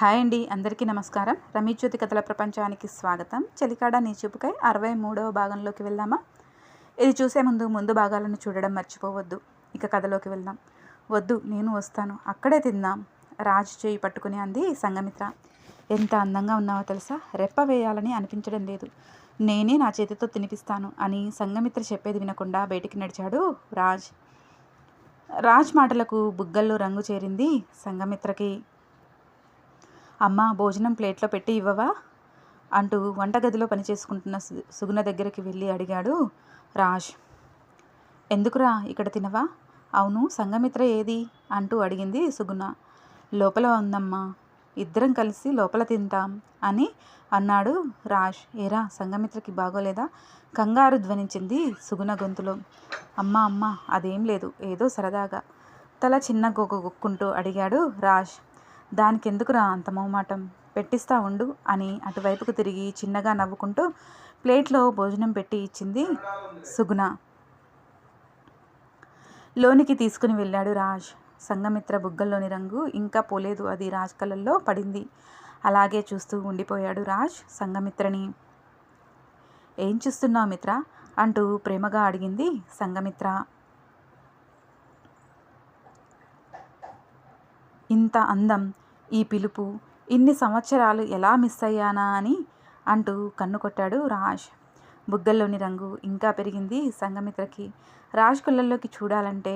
Hi అండి అందరికీ నమస్కారం. రమీజ్యోతి కథల ప్రపంచానికి స్వాగతం. చెలికాడ నీ చూపుకై అరవై మూడవ భాగంలోకి వెళ్దామా? ఇది చూసే ముందు ముందు భాగాలను చూడడం మర్చిపోవద్దు. ఇక కథలోకి వెళ్దాం. వద్దు నేను వస్తాను. అక్కడే తిందాం. రాజ్ చేయి పట్టుకుని అంది సంగమిత్ర ఎంత అందంగా ఉన్నావో తెలుసా? రెప్ప వేయాలని అనిపించడం లేదు. నేనే నా చేతితో తినిపిస్తాను అని సంగమిత్ర చెప్పేది వినకుండా బయటికి నడిచాడు రాజ్. రాజ్ మాటలకు బుగ్గల్లో రంగు చేరింది సంగమిత్రకి అమ్మ భోజనం ప్లేట్లో పెట్టి ఇవ్వవా? అంటూ వంటగదిలో పనిచేసుకుంటున్న సుగుణ దగ్గరికి వెళ్ళి అడిగాడు రాజ్. ఎందుకురా ఇక్కడ తినవా? అవును సంగమిత్ర ఏది? అంటూ అడిగింది సుగుణ. లోపల ఉందమ్మా ఇద్దరం కలిసి లోపల తింటాం అని అన్నాడు రాజ్. ఏరా సంగమిత్రకి బాగోలేదా? కంగారు ధ్వనించింది సుగుణ గొంతులో. అమ్మ అమ్మ అదేం లేదు ఏదో సరదాగా. తల చిన్న గొగ్గ గొక్కుంటూ అడిగాడు రాజ్. దానికెందుకురా అంత మొహమాటం? పెట్టిస్తా ఉండు అని అటువైపుకు తిరిగి చిన్నగా నవ్వుకుంటూ ప్లేట్లో భోజనం పెట్టి ఇచ్చింది సుగుణ. లోనికి తీసుకుని వెళ్ళాడు రాజ్. సంగమిత్ర బుగ్గల్లోని రంగు ఇంకా పోలేదు. అది రాజ్ కళ్ళల్లో పడింది. అలాగే చూస్తూ ఉండిపోయాడు రాజ్ సంగమిత్రని ఏం చూస్తున్నావు మిత్ర? అంటూ ప్రేమగా అడిగింది సంగమిత్ర ఇంత అందం ఈ పిలుపు ఇన్ని సంవత్సరాలు ఎలా మిస్ అయ్యానా అని అంటూ కన్ను కొట్టాడు రాజ్. బుగ్గల్లోని రంగు ఇంకా పెరిగింది సంగమిత్రకి రాజ్ కళ్ళల్లోకి చూడాలంటే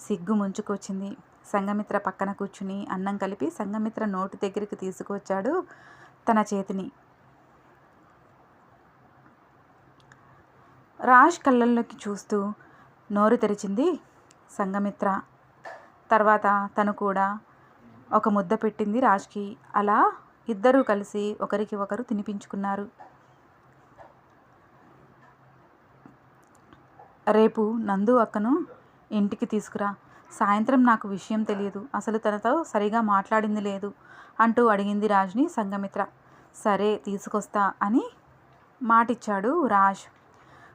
సిగ్గు ముంచుకొచ్చింది. సంగమిత్ర పక్కన కూర్చుని అన్నం కలిపి సంగమిత్ర నోటి దగ్గరికి తీసుకువచ్చాడు తన చేతిని. రాజ్ కళ్ళల్లోకి చూస్తూ నోరు తెరిచింది సంగమిత్ర తర్వాత తను కూడా ఒక ముద్ద పెట్టింది రాజ్కి. అలా ఇద్దరూ కలిసి ఒకరికి ఒకరు తినిపించుకున్నారు. రేపు నందు అక్కను ఇంటికి తీసుకురా. సాయంత్రం నాకు విషయం తెలియదు. అసలు తనతో సరిగా మాట్లాడింది లేదు అంటూ అడిగింది రాజ్ని సంగమిత్ర సరే తీసుకొస్తా అని మాటిచ్చాడు రాజ్.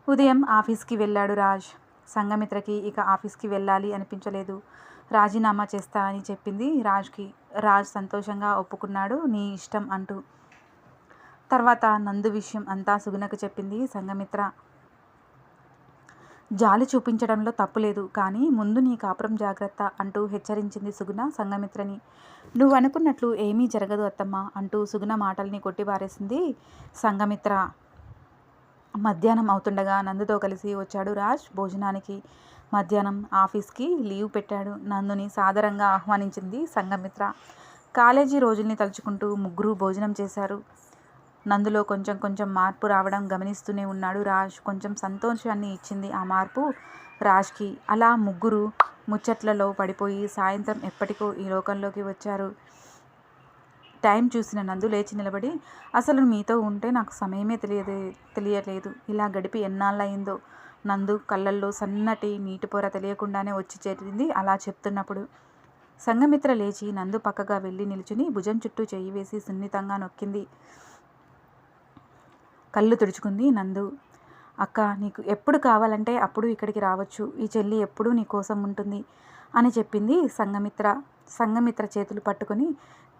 ఉదయం ఆఫీస్కి వెళ్ళాడు రాజ్. సంగమిత్రకి ఇక ఆఫీస్కి వెళ్ళాలి అనిపించలేదు. రాజీనామా చేస్తా అని చెప్పింది. రాజ్కి రాజ్ సంతోషంగా ఒప్పుకున్నాడు. నీ ఇష్టం అంటూ. తర్వాత నందు విషయం అంతా సుగుణకు చెప్పింది సంగమిత్ర జాలి చూపించడంలో తప్పులేదు కానీ ముందు నీ కాపురం జాగ్రత్త అంటూ హెచ్చరించింది సుగుణ సంగమిత్రని నువ్వు అనుకున్నట్లు ఏమీ జరగదు అత్తమ్మ అంటూ సుగుణ మాటల్ని కొట్టిపారేసింది సంగమిత్ర మధ్యాహ్నం అవుతుండగా నందుతో కలిసి వచ్చాడు రాజ్ భోజనానికి. మధ్యాహ్నం ఆఫీస్కి లీవ్ పెట్టాడు నందుని సాదరంగా ఆహ్వానించింది సంఘమిత్ర. కాలేజీ రోజుల్ని తలుచుకుంటూ ముగ్గురు భోజనం చేశారు. నందులో కొంచెం కొంచెం మార్పు రావడం గమనిస్తూనే ఉన్నాడు రాజ్. కొంచెం సంతోషాన్ని ఇచ్చింది ఆ మార్పు రాజ్కి. అలా ముగ్గురు ముచ్చట్లలో పడిపోయి సాయంత్రం ఎప్పటికో ఈ లోకంలోకి వచ్చారు. టైం చూసిన నందు లేచి నిలబడి అసలు మీతో ఉంటే నాకు సమయమే తెలియదే తెలియలేదు. ఇలా గడిపి ఎన్నాళ్ళయిందో నందు కళ్ళల్లో సన్నటి నీటి పొర తెలియకుండానే వచ్చి చేరింది. అలా చెప్తున్నప్పుడు సంఘమిత్ర లేచి నందు పక్కగా వెళ్ళి నిలుచుని భుజం చుట్టూ చెయ్యి వేసి సున్నితంగా నొక్కింది. కళ్ళు తుడుచుకుంది నందు. అక్క నీకు ఎప్పుడు కావాలంటే అప్పుడు ఇక్కడికి రావచ్చు. ఈ చెల్లి ఎప్పుడూ నీ కోసం ఉంటుంది అని చెప్పింది సంఘమిత్ర. సంఘమిత్ర చేతులు పట్టుకొని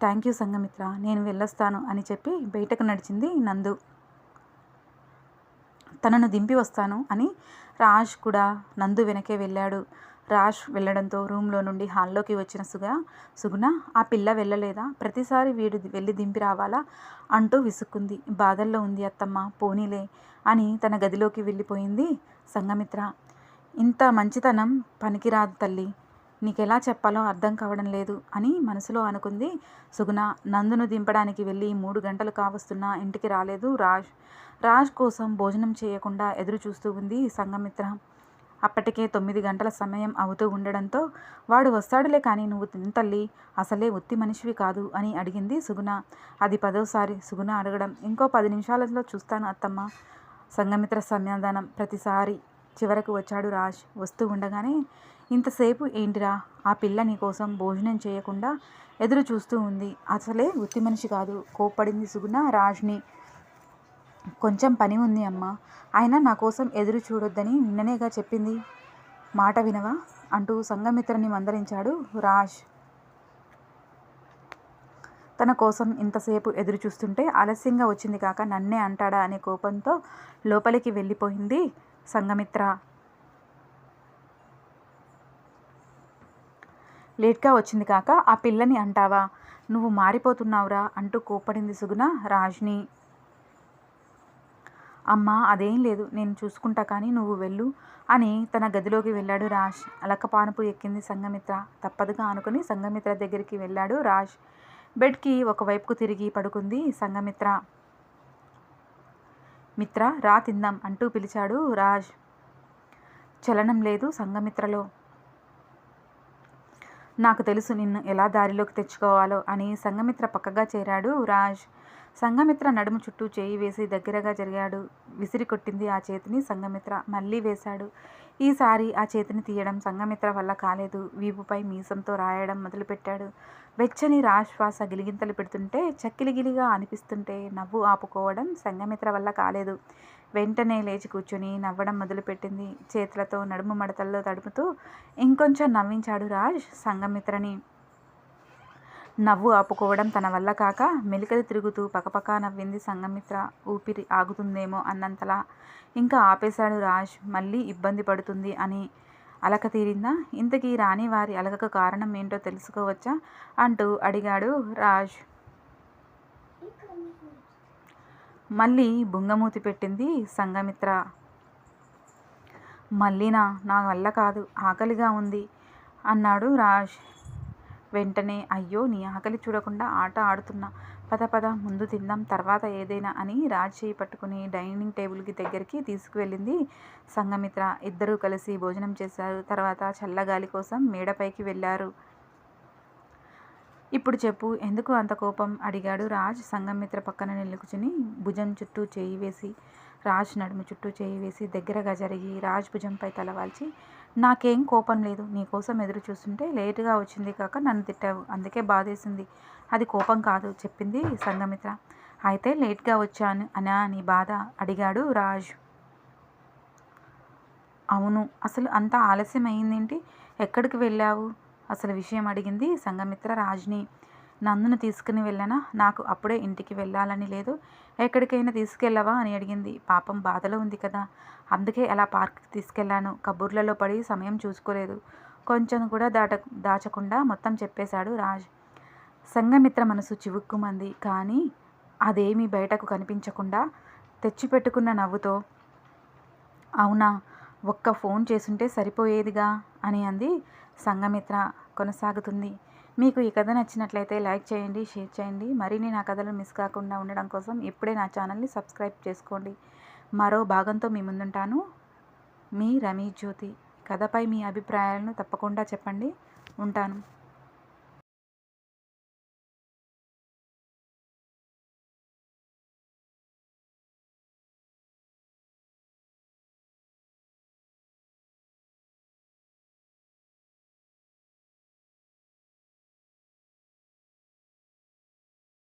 థ్యాంక్ యూ సంఘమిత్ర నేను వెళ్ళొస్తాను అని చెప్పి బయటకు నడిచింది నందు. తనను దింపి వస్తాను అని రాజ్ కూడా నందు వెనకే వెళ్ళాడు. రాజ్ వెళ్ళడంతో రూమ్లో నుండి హాల్లోకి వచ్చిన సుగ సుగుణ ఆ పిల్ల వెళ్ళలేదా? ప్రతిసారి వీడు వెళ్ళి దింపి రావాలా అంటూ విసుక్కుంది. బాధల్లో ఉంది అత్తమ్మ పోనీలే అని తన గదిలోకి వెళ్ళిపోయింది సంగమిత్ర ఇంత మంచితనం పనికిరాదు తల్లి నీకెలా చెప్పాలో అర్థం కావడం లేదు అని మనసులో అనుకుంది సుగుణ. నందును దింపడానికి వెళ్ళి మూడు గంటలు కావస్తున్నా ఇంటికి రాలేదు రాజ్. రాజ్ కోసం భోజనం చేయకుండా ఎదురు చూస్తూ ఉంది సంగమిత్ర అప్పటికే తొమ్మిది గంటల సమయం అవుతూ ఉండడంతో వాడు వస్తాడులే కానీ నువ్వు తల్లి అసలే ఒత్తి మనిషివి కాదు అని అడిగింది సుగుణ. అది పదోసారి సుగుణ అడగడం. ఇంకో పది నిమిషాలలో చూస్తాను అత్తమ్మ. సంగమిత్ర సమాధానం ప్రతిసారి చివరకు వచ్చాడు రాజ్. వస్తూ ఉండగానే ఇంతసేపు ఏంటిరా? ఆ పిల్ల నీకోసం భోజనం చేయకుండా ఎదురు చూస్తూ ఉంది. అసలే వృత్తి మనిషి కాదు. కోప్పడింది సుగుణ రాజ్ని. కొంచెం పని ఉంది అమ్మ. ఆయన నా కోసం ఎదురు చూడొద్దని నిన్ననేగా చెప్పింది. మాట వినవా? అంటూ సంగమిత్రని మందలించాడు రాజ్. తన కోసం ఇంతసేపు ఎదురు చూస్తుంటే ఆలస్యంగా వచ్చింది కాక నన్నే అంటాడా అనే కోపంతో లోపలికి వెళ్ళిపోయింది సంగమిత్ర లేట్గా వచ్చింది కాక ఆ పిల్లని అంటావా? నువ్వు మారిపోతున్నావురా అంటూ కోప్పడింది సుగుణ రాజ్ని. అమ్మా అదేం లేదు. నేను చూసుకుంటా కానీ నువ్వు వెళ్ళు అని తన గదిలోకి వెళ్ళాడు రాజ్. అలకపానుపు ఎక్కింది సంఘమిత్ర. తప్పదుగా అనుకుని సంఘమిత్ర దగ్గరికి వెళ్ళాడు రాజ్. బెడ్కి ఒకవైపుకు తిరిగి పడుకుంది సంఘమిత్ర. మిత్ర రా తిందాం అంటూ పిలిచాడు రాజ్. చలనం లేదు సంఘమిత్రలో. నాకు తెలుసు నిన్ను ఎలా దారిలోకి తెచ్చుకోవాలో అని సంఘమిత్ర పక్కగా చేరాడు రాజ్. సంఘమిత్ర నడుము చుట్టూ చేయి వేసి దగ్గరగా జరిగాడు. విసిరి కొట్టింది ఆ చేతిని సంఘమిత్ర. మళ్ళీ వేశాడు. ఈసారి ఆ చేతిని తీయడం సంఘమిత్ర వల్ల కాలేదు. వీపుపై మీసంతో రాయడం మొదలుపెట్టాడు. వెచ్చని రాశ్వాస గిలిగింతలు పెడుతుంటే చక్కిలిగిలిగా అనిపిస్తుంటే నవ్వు ఆపుకోవడం సంఘమిత్ర వల్ల కాలేదు. వెంటనే లేచి కూర్చొని నవ్వడం మొదలుపెట్టింది. చేతులతో నడుము మడతల్లో తడుపుతూ ఇంకొంచెం నవ్వించాడు రాజ్ సంగమిత్రని నవ్వు ఆపుకోవడం తన వల్ల కాక మెలికలు తిరుగుతూ పకపకా నవ్వింది సంగమిత్ర ఊపిరి ఆగుతుందేమో అన్నంతలా. ఇంకా ఆపేశాడు రాజ్. మళ్ళీ ఇబ్బంది పడుతుంది అని అలక తీరిందా? ఇంతకీ రాని వారి అలకకు కారణం ఏంటో తెలుసుకోవచ్చా? అంటూ అడిగాడు రాజ్. మళ్ళీ బుంగమూతి పెట్టింది సంగమిత్ర మళ్ళీనా నా వల్ల కాదు ఆకలిగా ఉంది అన్నాడు రాజ్. వెంటనే అయ్యో నీ ఆకలి చూడకుండా ఆట ఆడుతున్నా. పద పద ముందు తిందాం తర్వాత ఏదైనా అని రాజ్ చేయి పట్టుకుని డైనింగ్ టేబుల్కి దగ్గరికి తీసుకువెళ్ళింది సంఘమిత్ర. ఇద్దరూ కలిసి భోజనం చేశారు. తర్వాత చల్లగాలి కోసం మేడపైకి వెళ్ళారు. ఇప్పుడు చెప్పు ఎందుకు అంత కోపం? అడిగాడు రాజ్ సంగమిత్ర పక్కన నిలుచుని భుజం చుట్టూ చేయి వేసి రాజ్ నడుము చుట్టూ చేయి వేసి దగ్గరగా జరిగి రాజ్ భుజంపై తలవాల్చి నాకేం కోపం లేదు నీకోసం ఎదురు చూస్తుంటే లేటుగా వచ్చింది కాక నన్ను తిట్టావు అందుకే బాధేసింది. అది కోపం కాదు చెప్పింది సంగమిత్ర అయితే లేట్గా వచ్చాను అనా నీ బాధ? అడిగాడు రాజ్. అవును అసలు అంత ఆలస్యం అయిందేంటి ఎక్కడికి వెళ్ళావు? అసలు విషయం అడిగింది సంఘమిత్ర. రాజ్ని నందును తీసుకుని వెళ్ళనా? నాకు అప్పుడే ఇంటికి వెళ్ళాలని లేదు. ఎక్కడికైనా తీసుకెళ్ళవా అని అడిగింది. పాపం బాధలో ఉంది కదా. అందుకే అలా పార్క్కి తీసుకెళ్ళాను. కబుర్లలో పడి సమయం చూసుకోలేదు. కొంచెం కూడా దాట దాచకుండా మొత్తం చెప్పేశాడు రాజ్. సంఘమిత్ర మనసు చివుక్కుమంది. కానీ అదేమీ బయటకు కనిపించకుండా తెచ్చిపెట్టుకున్న నవ్వుతో అవునా ఒక్క ఫోన్ చేసుంటే సరిపోయేదిగా? అని అంది సంఘమిత్ర. కొనసాగుతుంది. మీకు ఈ కథ నచ్చినట్లయితే లైక్ చేయండి షేర్ చేయండి. మరిన్ని నా కథలు మిస్ కాకుండా ఉండడం కోసం ఇప్పుడే నా ఛానల్ని సబ్స్క్రైబ్ చేసుకోండి. మరో భాగంతో మీ ముందుంటాను. మీ రమీ జ్యోతి కథపై మీ అభిప్రాయాలను తప్పకుండా చెప్పండి. ఉంటాను.